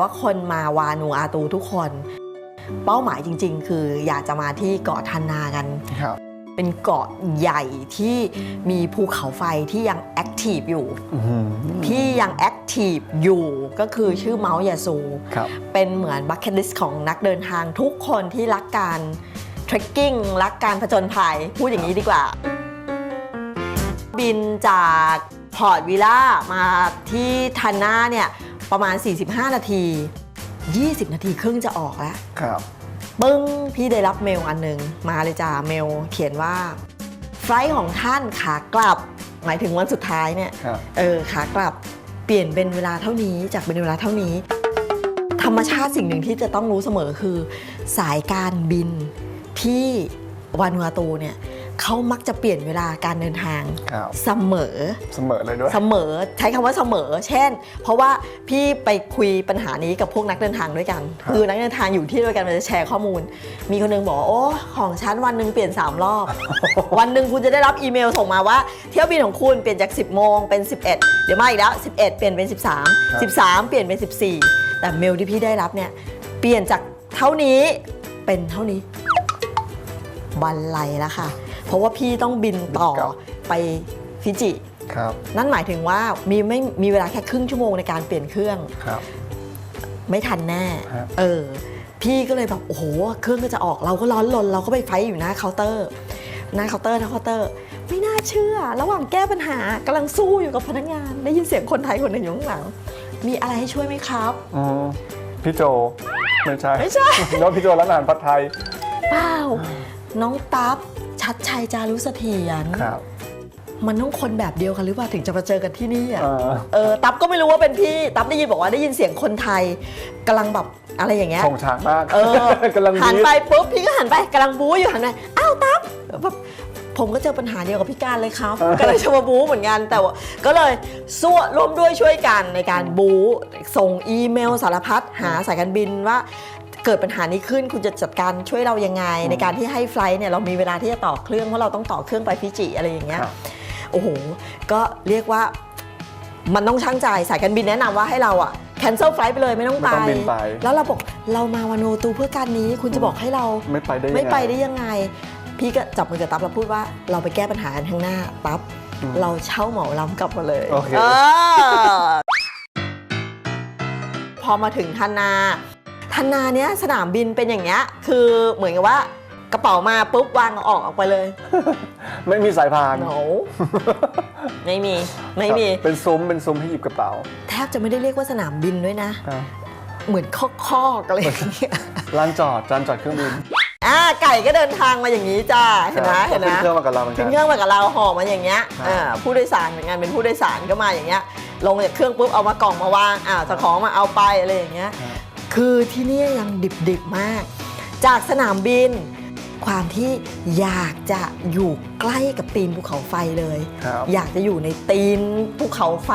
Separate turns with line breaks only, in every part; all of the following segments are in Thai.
ว่าคนมาวานูอาตูทุกคน เป้าหมายจริง ๆ คืออยากจะมาที่เกาะทันนากัน
ครับ
เป็นเกาะใหญ่ที่มีภูเขาไฟที่ยังแอคทีฟอยู่
อื้อหือ
ที่ยังแอคทีฟอยู่ก็คือชื่อเมาส์ยาซู
ครับ
เป็นเหมือนบัคเก็ตลิสต์ของนักเดินทางทุกคนที่รักการเทรคกิ้งรักการผจญภัย พูดอย่างนี้ดีกว่า บินจากพอร์ตวิลล่ามาที่ทันนาเนี่ย ประมาณ 45 นาที 20 นาทีครึ่งจะออกแล้ว
ครับ
ปึ้ง พี่ได้รับเมลอันหนึ่งมาเลยจ้าเมลเขียนว่า ไฟลท์ของท่านขากลับ หมายถึงวันสุดท้ายเนี่ย
ครับ
เออขากลับเปลี่ยนเป็นเวลาเท่านี้จากเป็นเวลาเท่านี้ ธรรมชาติสิ่งหนึ่งที่จะต้องรู้เสมอคือ สายการบินที่วานูอาตูเนี่ย เขามักจะเปลี่ยนเวลาการเดินทาง
ครับ
เสมอ
เสมอเลยด้วย
เสมอใช้คำว่าเสมอ เช่น เพราะว่าพี่ไปคุยปัญหานี้กับพวกนักเดินทางด้วยกัน
ครับ
คือนักเดินทางอยู่ที่ด้วยกันมันจะแชร์ข้อมูล มีคนหนึงบอกว่าโอ้ของฉันวันหนึ่งเปลี่ยน 3 รอบ วันหนึ่งคุณจะได้รับอีเมลส่งมาว่า เที่ยวบินของคุณเปลี่ยนจาก 10 โมงเป็น 11 เดี๋ยวมาอีกแล้ว 11 เปลี่ยนเป็น 13 13 เปลี่ยนเป็น 14 แต่เมลที่พี่ได้รับเนี่ยเปลี่ยนจากเท่านี้เป็นเท่านี้ บันไลแล้วค่ะ เพราะว่าพี่ต้องบินต่อ
บินกลับ
ไปฟิจิ
ครับ
นั่นหมายถึงว่ามีไม่มีเวลาแค่ครึ่งชั่วโมงในการเปลี่ยนเครื่อง
ครับ
ไม่ทันแน่
ฮะ
เออ พี่ก็เลยแบบ โอ้โห เครื่องก็จะออก เราก็ร้อนรนเราก็ไปไฟท์อยู่หน้าเคาน์เตอร์ หน้าเคาน์เตอร์หน้าเคาน์เตอร์ ไม่น่าเชื่อ ระหว่างแก้ปัญหากำลังสู้อยู่กับพนักงาน ได้ยินเสียงคนไทยคนหนึ่งอยู่ข้างหลัง มีอะไรให้ช่วยไหมครับ
อืมพี่โจ ไม่ใช่
ไม่ใช่
น้องพี่โจร้านอาหารผัดไทย
เปล่า น้องตั๊บ ชัดชัยจารุเสถียร
ครับ
มันต้องคนแบบเดียวกันหรือเปล่าถึงจะมาเจอกันที่นี่อะ
เออ
เออตั๊บก็ไม่รู้ว่าเป็นพี่ตั๊บได้ยินบอกว่าได้ยินเสียงคนไทยกำลังแบบอะไรอย่างเงี้ย
ส่งฉากมาก
เออ
กำลัง
หัน
บีบ
ไปปุ๊บพี่ก็หันไปกำลังบู๊อยู่หันไปอ้าวตั๊บแบบผมก็เจอปัญหาเดียวกับพี่การเลยครับก็เลยจะมาบู๊เหมือนกันแต่ว่าก็เลยสู้ร่วมด้วยช่วยกันในการบู๊ส่งอีเมลสารพัดหาสายการบินว่า เกิดปัญหานี้ขึ้นคุณจะจัดการช่วยเรายังไง ในการที่ให้ไฟล์ทเนี่ยเรามีเวลาที่จะต่อเครื่องเพราะเราต้องต่อเครื่องไปฟิจิอะไรอย่างเงี้ย
ครับ
โอ้โหก็เรียกว่ามันต้องช่างใจสายการบินแนะนำว่าให้เราอะ cancel flight ไปเลยไม่ต้องไป
ไม่ต้องบินไป
แล้วเราบอกเรามาวานูตูเพื่อการนี้คุณจะบอกให้เรา
ไม่ไปได้ยังง
ไม่ไปได้ยังไง พี่ก็จับมือกับตั๊บแล้วพูดว่าเราไปแก้ปัญหากันข้างหน้าตั๊บ
อืม
เราเช่าเหมาลำกลับมาเลย
โอเค
อพอมาถึงทันนา ทันนาเนี้ยสนามบินเป็นอย่างเงี้ยคือเหมือนกับว่ากระเป๋ามาปุ๊บวางเอาออกออกไปเลย
ไม่มีสายพาน
โน ไม่มีไม่มี
ครับเป็นซุ้มเป็นซุ้มให้หยิบกระเป๋า
แทบจะไม่ได้เรียกว่าสนามบินด้วยนะ
ครับ
เหมือนคอกๆอะไรอย่างเงี้ย
ลานจอดลานจอดเครื่องบิน
อ่าไก่ก็เดินทางมาอย่างนี้จ้าเห็นไหม
ครับ
เห็นไหม
ขึ้นเครื่องมากับเราเหมือนกั
ขึ้
น
น เครื่องมากับเราห่อมาอย่างเงี้ย
ครับ
อ่าผู้โดยสารเหมือนกันเป็นผู้โดยสารก็มาอย่างเงี้ย ลงจากเครื่องปุ๊บเอามากล่องมาวางอ่าจะของมาเอาไปอะไรอย่างเงี้ย
ครับ
คือที่นี่ยังดิบๆมาก จากสนามบิน ความที่อยากจะอยู่ใกล้กับตีนภูเขาไฟเลย
ครับ
อยากจะอยู่ในตีนภูเขาไฟ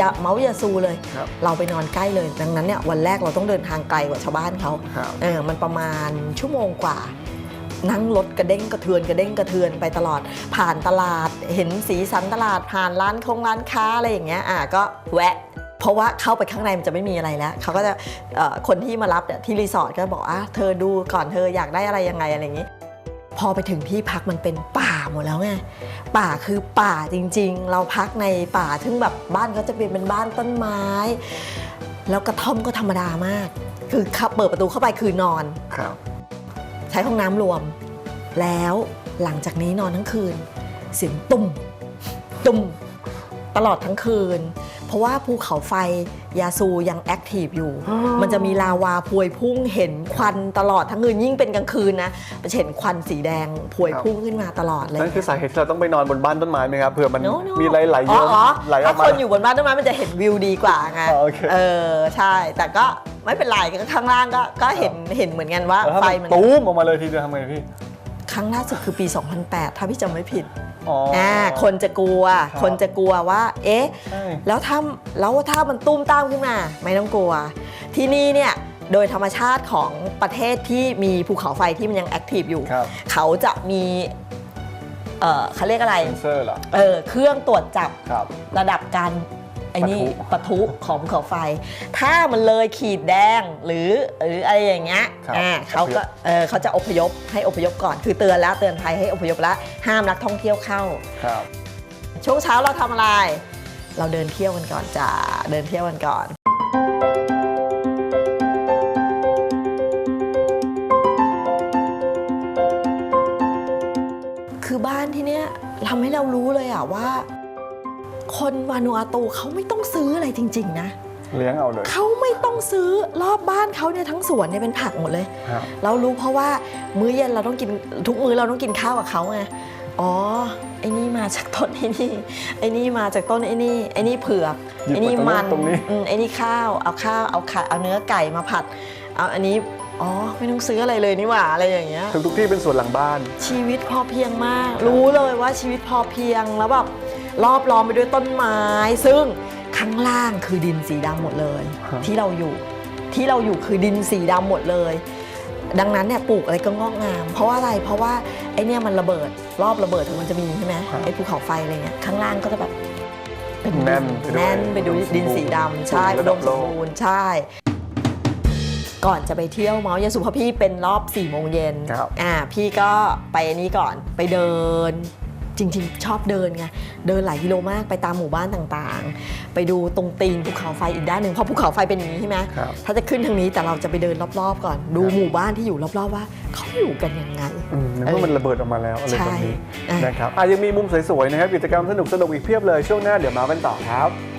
ยาเมาส์ยาซูเลย
ครับ
เราไปนอนใกล้เลย ดังนั้นเนี่ยวันแรกเราต้องเดินทางไกลกว่าชาวบ้านเขา
ครับ
เออ มันประมาณชั่วโมงกว่า นั่งรถกระเด้งกระเทือนกระเด้งกระเทือนไปตลอด ผ่านตลาด เห็นสีสันตลาดผ่านร้านคงร้านค้าอะไรอย่างเงี้ย อะก็แวะ เพราะว่าเข้าไปข้างในมันจะไม่มีอะไรแล้วเขาก็จะเอ่อคนที่มารับเนี่ยที่รีสอร์ทก็บอกอะเธอดูก่อนเธออยากได้อะไรยังไงอะไรอย่างงี้ พอไปถึงที่พักมันเป็นป่าหมดแล้วไงป่าคือป่าจริง ๆ เราพักในป่าซึ่งแบบบ้านก็จะเป็นเป็นบ้านต้นไม้ แล้วกระท่อมก็ธรรมดามาก คือเข้าเปิดประตูเข้าไปคือนอน
ครับ
ใช้ห้องน้ำรวม แล้วหลังจากนี้นอนทั้งคืน เสียงตุ่มตุ่มตลอดทั้งคืนเพ ราะว่าภูเขาไฟยาซูยังแอคทีฟอยู่
อ๋อ
มันจะมีลาวาพวยพุ่งเห็นควันตลอดทั้งคืนยิ่งเป็นกลางคืนนะจะเห็นควันสีแดงพวยพุ่งขึ้นมาตลอดเลย
นั่นคือสาเหตุที่เราต้องไปนอนบนบ้านต้นไม้ไหมครับเผื่อมัน
No, no
มีไหลไหลๆเยอะ
อ๋อ
ไหลออ
ถ้าก
มา
คนอยู่บนบ้านต้นไม้มันจะเห็นวิวดีกว่าไง
อ๋อโอเค
เออใช่ แต่ก็ไม่เป็นไรก็ข้างล่างก็ก็เห็นเห็นเหมือนกันว่า
แล้วถ้า
ไฟ
มัน
มัน
ตูมออกมาเลยทีเดียวทำไงพี่
ครั้งล่าสุดคือปี 2008 ถ้าพี่จำไม่ผิด
อ๋ออ
อ่าคนจะกลัว
ครับ
คนจะกลัวว่า เอ๊ะ
ใช่
แล้วถ้าแล้วถ้ามันตุ้มตามขึ้นมา ไม่ต้องกลัว ที่นี่เนี่ยโดยธรรมชาติของประเทศที่มีภูเขาไฟที่มันยังแอคทีฟอยู่
ครับ
เขาจะมีเออเขาเรียกอะไร
เซนเซอร์เหรอ
เออเครื่องตรวจจับ
ครับ
ระดับการ ไอ้นี่
ปะทุ
ปะทุของภูเขาไฟ ถ้ามันเลยขีดแดงหรือหรืออะไรอย่างเงี้ย
ครับ
อ่าเขาก็เออเขาจะอพยพให้อพยพก่อน คือเตือนแล้วเตือนภัยให้อพยพแล้วห้ามนักท่องเที่ยวเข้า
ครับ
ช่วงเช้าเราทำอะไร เราเดินเที่ยวกันก่อนจ้าเดินเที่ยวกันก่อน คือบ้านที่เนี้ยทำให้เรารู้เลยอะว่า คนวานูอาตูเขาไม่ต้องซื้ออะไรจริง ๆ นะ
เลี้ยงเอาเลย
เขาไม่ต้องซื้อรอบบ้านเขาเนี่ยทั้งสวนเนี่ยเป็นผักหมดเลย
ครับ
เรารู้เพราะว่ามื้อเย็นเราต้องกินทุกมื้อเราต้องกินข้าวกับเขาไงอ๋อไอ้นี่มาจากต้นไอ้นี่ไอ้นี่มาจากต้นไอ้นี่ไอ้นี่เผือก
หยิบ
ไอ้นี่
มาตรงนู้น
มัน
ตรงนี้
อืมไอ้นี่ข้าวเอาข้าวเอาไข่เอาเนื้อไก่มาผัดเอาอันนี้อ๋อไม่ต้องซื้ออะไรเลยนี่หว่าอะไรอย่างเงี้ย
ทุกทุกๆที่เป็นสวนหลังบ้าน
ชีวิตพอเพียงมาก รู้เลยว่าชีวิตพอเพียงแล้วแบบ รอบล้อมไปด้วยต้นไม้ ซึ่งข้างล่างคือดินสีดำหมดเลย
ครับ
ที่เราอยู่ที่เราอยู่คือดินสีดำหมดเลย ดังนั้นเนี่ยปลูกอะไรก็งอกงาม เพราะว่าอะไรเพราะว่าไอเนี่ยมันระเบิดรอบระเบิดถึงมันจะมีใช่ไหม
ครับ
ไอภูเขาไฟอะไรเงี้ยข้างล่างก็จะแบบเป็น
แน่นไปด้วย
แน่นไปด้วยดินสีดำใช่
ฝุ่
อุ
น
ด
ระดั
ม
บ
ส
โล
ม
ก
บูรณ์ใช่ ก่อนจะไปเที่ยวเมาส์ยาสุเพราะพี่เป็นรอบ4ี่โมงเย็น
ครับ
อ่าพี่ก็ไปอันนี้ก่อนไปเดิน จริง ๆ ชอบเดินไงเดินหลายกิโลมากไปตามหมู่บ้านต่างๆ ไปดูตรงตีนภูเขาไฟอีกด้านหนึ่งเพราะภูเขาไฟเป็นอย่างนี้ใช่ไหม
ครับ
ถ้าจะขึ้นทางนี้แต่เราจะไปเดินรอบๆ ก่อน ดู
ครับ
หมู่บ้านที่อยู่รอบๆว่าเขาอยู่กันยังไง
อืมในเมื่อมันระเบิดออกมาแล้วอะไรแบบนี้
ใช่
นะครับอะยังมีมุมสวยๆนะครับกิจกรรมสนุกๆอีกเพียบเลยช่วงหน้าเดี๋ยวมากันต่อครับ